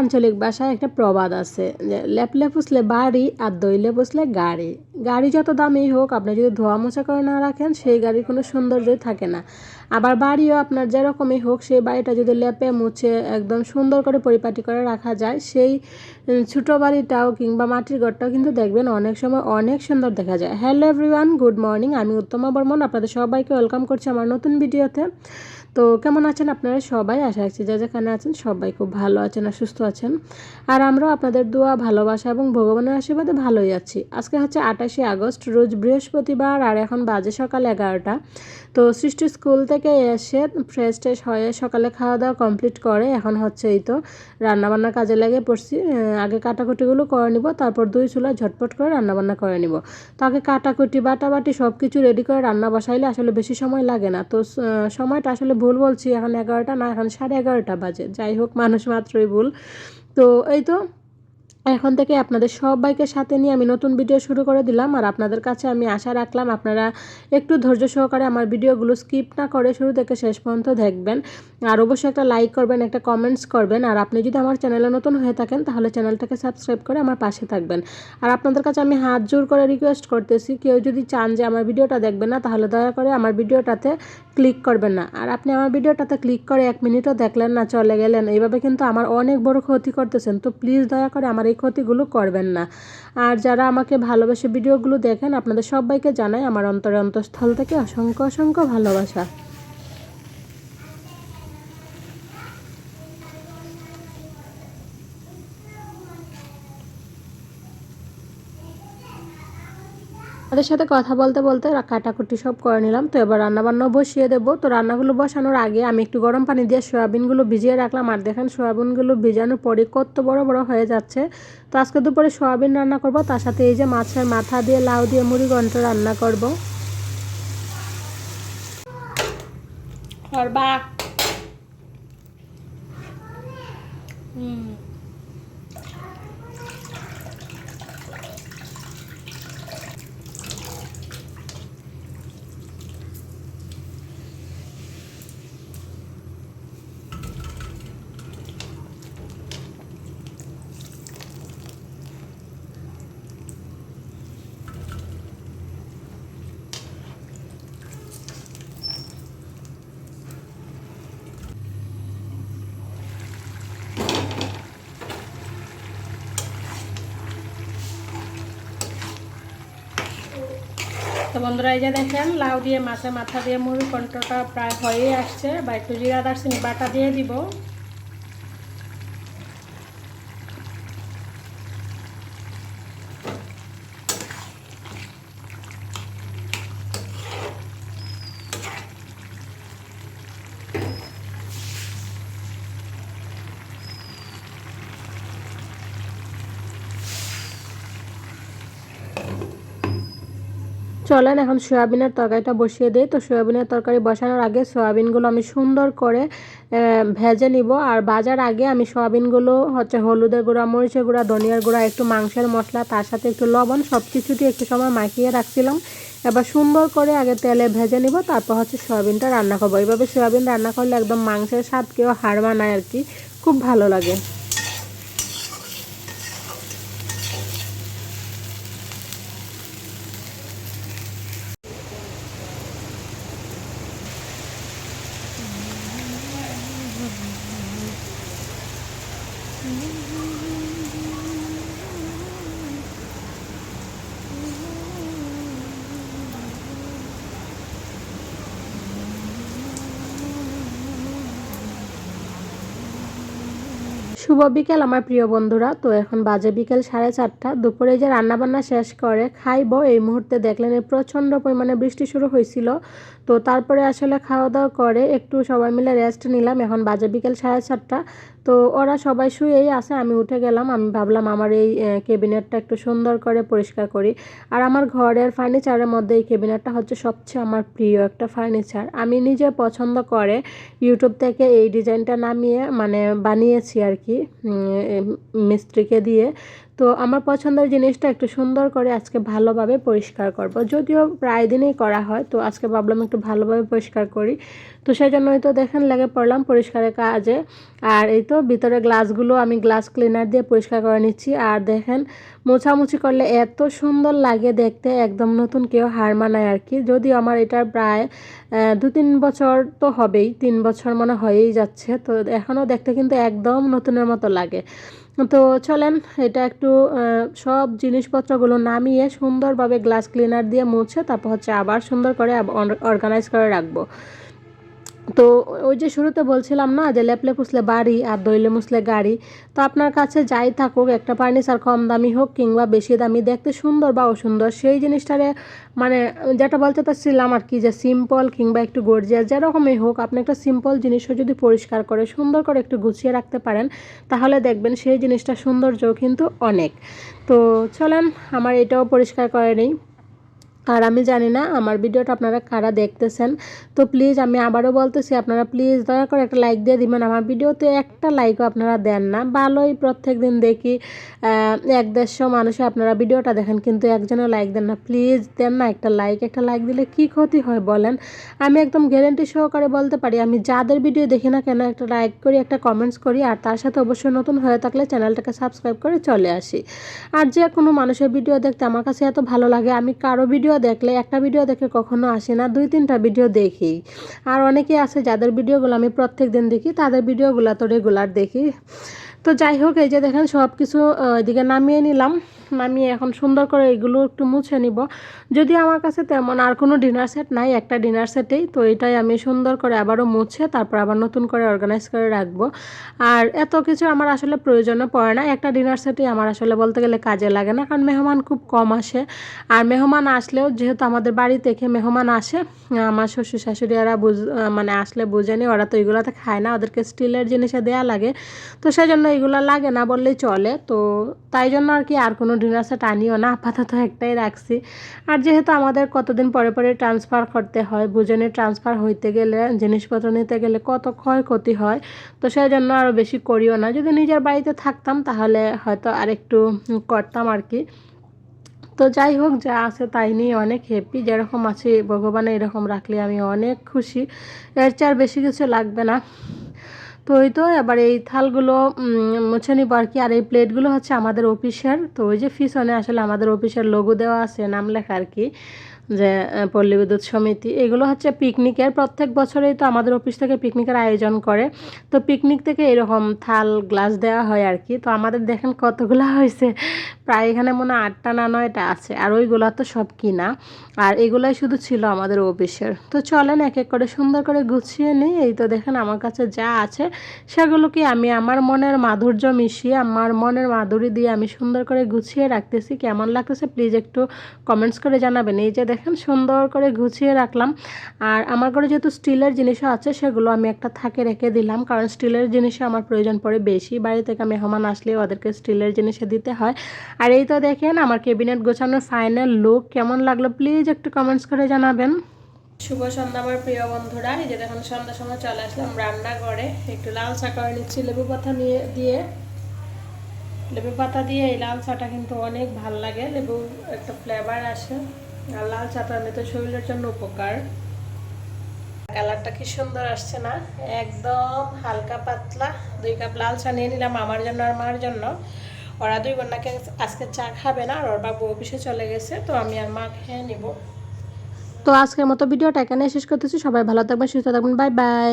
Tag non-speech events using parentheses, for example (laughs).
আঞ্চলিক ভাষায় একটা প্রবাদ আছে যে, লেপলে পুষলে বাড়ি আর দইলে পুষলে গাড়ি। গাড়ি যত দামি হোক, আপনি যদি ধোয়া মোছা করে না রাখেন, সেই গাড়ির কোনো সৌন্দর্যই থাকে না। আবার বাড়িও আপনার যেরকমই হোক, সেই বাড়িটা যদি লেপে মুছে একদম সুন্দর করে পরিপাটি করে রাখা যায়, সেই ছোটো বাড়িটাও কিংবা মাটির ঘরটাও কিন্তু দেখবেন অনেক সময় অনেক সুন্দর দেখা যায়। হ্যালো এভরিওয়ান, গুড মর্নিং, আমি উত্তমা বর্মন। আপনাদের সবাইকে ওয়েলকাম করছি আমার নতুন ভিডিওতে। তো কেমন আছেন আপনারা সবাই? আশা রাখছি যা যেখানে আছেন সবাই খুব ভালো আছেন আর সুস্থ আছেন। আর আমরাও আপনাদের দোয়া, ভালোবাসা এবং ভগবানের আশীর্বাদে ভালোই আছি। আজকে হচ্ছে আটাশে আগস্ট, রোজ বৃহস্পতিবার আর এখন বাজে সকাল এগারোটা। তো সৃষ্টি স্কুল থেকে এসে ফ্রেশ ট্রেশ হয়ে সকালে খাওয়া দাওয়া কমপ্লিট করে, এখন হচ্ছে এই তো রান্নাবান্নার কাজে লাগে পড়ছি। আগে কাটাকুটিগুলো করে নিব, তারপর দুই চুলা ঝটপট করে রান্নাবান্না করে নিব। তো আগে কাটাকুটি, বাটাবাটি সব কিছু রেডি করে রান্না বসাইলে আসলে বেশি সময় লাগে না। তো সময়টা আসলে ভুল বলছি, এখন এগারোটা না, এখন সাড়ে এগারোটা বাজে। যাই হোক, মানুষ মাত্রই ভুল। তো এই তো এখন থেকে আপনাদের সবাইকে সাথে নিয়ে আমি নতুন ভিডিও শুরু করে দিলাম। আর আপনাদের কাছে আমি আশা রাখলাম আপনারা একটু ধৈর্য সহকারে আমার ভিডিওগুলো স্কিপ না করে শুরু থেকে শেষ পর্যন্ত দেখবেন। আর অবশ্যই একটা লাইক করবেন, একটা কমেন্টস করবেন। আর আপনি যদি আমার চ্যানেলে নতুন হয়ে থাকেন, তাহলে চ্যানেলটাকে সাবস্ক্রাইব করে আমার পাশে থাকবেন। আর আপনাদের কাছে আমি হাত জোর করে রিকোয়েস্ট করতেছি, কেউ যদি চান যে আমার ভিডিওটা দেখবেন না, তাহলে দয়া করে আমার ভিডিওটাতে ক্লিক করবেন না। আর আপনি আমার ভিডিওটাতে ক্লিক করে এক মিনিটও দেখলেন না, চলে গেলেন। এইভাবে কিন্তু আমার অনেক বড় ক্ষতি করতেছেন। তো প্লিজ দয়া করে আমার এই ক্ষতিগুলো করবেন না। আর যারা আমাকে ভালোবেসে ভিডিওগুলো দেখেন, আপনাদের সবাইকে জানাই আমার অন্তরে অন্তঃস্থল থেকে অসংখ্য অসংখ্য ভালোবাসা। তাদের সাথে কথা বলতে বলতে কাটাকুটি সব করে নিলাম। তো এবার রান্নাবান্নাও বসিয়ে দেবো। তো রান্নাগুলো বসানোর আগে আমি একটু গরম পানি দিয়ে সয়াবিনগুলো ভিজিয়ে রাখলাম। আর দেখেন সয়াবিনগুলো ভিজানোর পরে কত বড় বড় হয়ে যাচ্ছে। তো আজকে দুপুরে সয়াবিন রান্না করব। তার সাথে এই যে মাছের মাথা দিয়ে লাউ দিয়ে মুড়ি ঘন্ট রান্না করব। করবা তো বন্ধুরা এই যে দেখেন, লাউ দিয়ে মাছে মাথা দিয়ে মুড়ি কন্ট্রোটা প্রায় হয়েই আসছে। বা একটু জিরা দারচিনি বাটা দিয়ে দিব। চলেন, এখন সয়াবিনের তরকারিটা বসিয়ে দিই। তো সয়াবিনের তরকারি বসানোর আগে সয়াবিনগুলো আমি সুন্দর করে ভেজে নিব। আর ভাজার আগে আমি সয়াবিনগুলো হচ্ছে হলুদের গুঁড়া, মরিচের গুঁড়া, ধনিয়ার গুঁড়া, একটু মাংসের মশলা, তার সাথে একটু লবণ সব কিছুটি একটু সময় মাখিয়ে রাখছিলাম। এবার সুন্দর করে আগে তেলে ভেজে নিব, তারপর হচ্ছে সয়াবিনটা রান্না করব। এইভাবে সয়াবিন রান্না করলে একদম মাংসের স্বাদ কেউ হার মানায় আর কি। খুব ভালো লাগে। love you. শুভ বিকেল, আমার প্রিয় বন্ধুরা। তো এখন বাজে বিকেল সাড়ে চারটা। দুপুরে যে রান্নাবান্না শেষ করে, খাইব। এই মুহূর্তে দেখলেন প্রচণ্ড পরিমাণে বৃষ্টি শুরু হয়েছিল। তো তারপরে আসলে খাওয়া দাওয়া করে একটু সবাই মিলে রেস্ট নিলাম। এখন বাজে বিকেল সাড়ে চারটা। তো ওরা সবাই শুয়েই আছে, আমি উঠে গেলাম। আমি ভাবলাম আমার এই কেবিনেটটা একটু সুন্দর করে পরিষ্কার করি। আর আমার ঘরের ফার্নিচারের মধ্যে এই কেবিনেটটা হচ্ছে সবচেয়ে আমার প্রিয় একটা ফার্নিচার আমি নিজে পছন্দ করে ইউটিউব থেকে এই ডিজাইনটা নামিয়ে মানে বানিয়েছি আর কি। উম, এ, মিস্ত্রিকে দিয়ে তো আমার পছন্দের জিনিসটা একটু সুন্দর করে আজকে ভালোভাবে পরিষ্কার করব। যদিও প্রায় দিনেই করা হয়, তো আজকে ভাবলাম একটু ভালোভাবে পরিষ্কার করি। তো সেই জন্যই তো দেখেন লেগে পড়লাম পরিষ্কারের কাজে। আর এই তো ভিতরে গ্লাসগুলো আমি গ্লাস ক্লিনার দিয়ে পরিষ্কার করে নিচ্ছি। আর দেখেন মোছামুছি করলে এত সুন্দর লাগে দেখতে, একদম নতুন কেউ হার মানায় আর কি যদিও আমার এটার প্রায় দু তিন বছর তো হবেই, তিন বছর মনে হয়েই যাচ্ছে। তো এখনও দেখতে কিন্তু একদম নতুনের মতো লাগে। তো চলেন এটা একটু সব জিনিসপত্রগুলো নামিয়ে সুন্দরভাবে গ্লাস ক্লিনার দিয়ে মুছে, তারপর হচ্ছে আবার সুন্দর করে অর্গানাইজ করে রাখব। তো ওই যে শুরুতে বলছিলাম না যে লেপলে পুষলে বাড়ি আর দইলে মুছলে গাড়ি, তো আপনার কাছে যাই থাকুক, একটা ফার্নিচার কম দামি হোক কিংবা বেশি দামি, দেখতে সুন্দর বা অসুন্দর, সেই জিনিসটারে মানে যেটা বলতে চাচ্ছিলাম আর কি যে সিম্পল কিংবা একটু গর্জিয়াস যেরকমই হোক, আপনি একটা সিম্পল জিনিসও যদি পরিষ্কার করে, সুন্দর করে একটু গুছিয়ে রাখতে পারেন, তাহলে দেখবেন সেই জিনিসটা সৌন্দর্য কিন্তু অনেক। তো চলেন, আমার এটাও পরিষ্কার করে নেই। আর আমি জানি না, আমার ভিডিওটা আপনারা কারা দেখতেছেন। তো প্লিজ আমি আবারও বলতেছি, আপনারা প্লিজ দয়া করে একটা লাইক দিয়ে দিবেন। আমার ভিডিওতে একটা লাইকও আপনারা দেন না। ভালোই প্রত্যেক দিন দেখি এক দেড়শো মানুষে আপনারা ভিডিওটা দেখেন, কিন্তু একজনও লাইক দেন না। প্লিজ দেন না একটা লাইক একটা লাইক দিলে কি ক্ষতি হয় বলেন? আমি একদম গ্যারেন্টি সহকারে বলতে পারি, আমি যাদের ভিডিও দেখি না কেন একটা লাইক করি, একটা কমেন্টস করি, আর তার সাথে অবশ্যই নতুন হয়ে থাকলে চ্যানেলটাকে সাবস্ক্রাইব করে চলে আসি। আর যে কোনো মানুষের ভিডিও দেখতে আমার কাছে এত ভালো লাগে, আমি কারও ভিডিও দেখলে, একটা ভিডিও দেখে কখনো আসে না, দুই তিনটা ভিডিও দেখি। আর অনেকে আছে যাদের ভিডিওগুলো আমি প্রত্যেক দিন দেখি, তাদের ভিডিওগুলো তো রেগুলার দেখি। তো যাই হোক, এই যে দেখেন সব কিছু এদিকে নামিয়ে নিলাম। নামিয়ে এখন সুন্দর করে এগুলো একটু মুছে নিব। যদি আমার কাছে তেমন আর কোনো ডিনার সেট নাই, একটা ডিনার সেটেই তো এটাই আমি সুন্দর করে আবারও মুছে, তারপর আবার নতুন করে অর্গানাইজ করে রাখব। আর এত কিছু আমার আসলে প্রয়োজনও পড়ে না, একটা ডিনার সেটেই আমার আসলে বলতে গেলে কাজে লাগে না, কারণ মেহমান খুব কম আসে। আর মেহমান আসলেও যেহেতু আমাদের বাড়ি থেকে মেহমান আসে, আমার শ্বশুর শাশুড়ি শাশুড়িরা বুঝ মানে আসলে বুঝেনি, ওরা তো এগুলোতে খায় না, ওদেরকে স্টিলের জিনিসে দেওয়া লাগে। তো সেই জন্য এগুলো লাগে না বললেই চলে। তো তাই জন্য আর কি আর কোনো ডিনার সেট আনিও না। আপাতত একটাই রাখছি। আর যেহেতু আমাদের কতদিন পরে পরে ট্রান্সফার করতে হয়, বুঝেনি ট্রান্সফার হইতে গেলে, জিনিসপত্র নিতে গেলে কত ক্ষয় ক্ষতি হয়, তো সেই জন্য আরও বেশি করিও না। যদি নিজের বাড়িতে থাকতাম তাহলে হয়তো আরেকটু করতাম আর কি। তো যাই হোক, যা আছে তাই নিয়ে অনেক হ্যাপি যেরকম আছে, ভগবানে এরকম রাখলে আমি অনেক খুশি। এর চেয়ে আর বেশি কিছু লাগবে না। তো ওই তো এবার এই থালগুলো মুছে নিব আর কি। আর এই প্লেটগুলো হচ্ছে আমাদের অফিসের। তো ওই যে পিছনে আসলে আমাদের অফিসের লোগো দেওয়া আছে, নাম লেখা আর কি। যে পল্লী বিদ্যুৎ সমিতি, এগুলো হচ্ছে পিকনিকের প্রত্যেক বছরেই তো আমাদের অফিস থেকে পিকনিকের আয়োজন করে। তো পিকনিক থেকে এরকম থাল গ্লাস দেওয়া হয় আর কি। তো আমাদের দেখেন কতগুলো (laughs) হয়েছে। প্রায় এখানে মনে হয় আটটা না নয়টা আছে। আর ওইগুলো তো সব কিনা। আর এগুলাই শুধু ছিল আমাদের অফিসের। তো চলেন এক এক করে সুন্দর করে গুছিয়ে নিই। এই তো দেখেন আমার কাছে যা আছে সেগুলোকে আমি আমার মনের মাধুর্য মিশিয়ে, আমার মনের মাধুরী দিয়ে আমি সুন্দর করে গুছিয়ে রাখতেছি? কেমন লাগতেছে? প্লিজ একটু কমেন্টস করে জানাবেন। এই যে দেখেন সুন্দর করে গুছিয়ে রাখলাম। আর আমার ঘরে যেহেতু স্টিলের জিনিসও আছে, সেগুলো আমি একটা থাকে রেখে দিলাম। কারণ স্টিলের জিনিসে আমার প্রয়োজন পড়ে বেশি। বাড়ি থেকে মেহমান আসলে ওদেরকে স্টিলের জিনিসে দিতে হয়। আর এই তো দেখেন, আমার ক্যাবিনেট গোছানোর ফাইনাল লুক কেমন লাগল? প্লিজ একটু কমেন্টস করে জানাবেন। শুভ সন্ধ্যা আমার প্রিয় বন্ধুরা। এই যে দেখুন, সন্ধ্যার সময় চলে আসলাম রান্না করে একটু লাল চা করে নিচ্ছি লেবু পাতা নিয়ে, দিয়ে। লেবু পাতা দিয়ে এই লাল চাটা কিন্তু অনেক ভালো লাগে। লেবু একটা ফ্লেভার আসে। আর লাল চাটা তো শরীরের জন্য উপকার। কালারটা কি সুন্দর আসছে না? একদম হালকা পাতলা। দুই কাপ লাল চা নিয়ে নিলাম আমার জন্য আর মার জন্য। ওরা দুই বোনাকে আজকে চা খাবে না, আর ওর বাবু অফিসে চলে গেছে, তো আমি আর মা খেয়ে নিব। তো আজকের মতো ভিডিওটা এখানে শেষ করতেছি। সবাই ভালো থাকবেন, সুস্থ থাকবেন। Bye bye.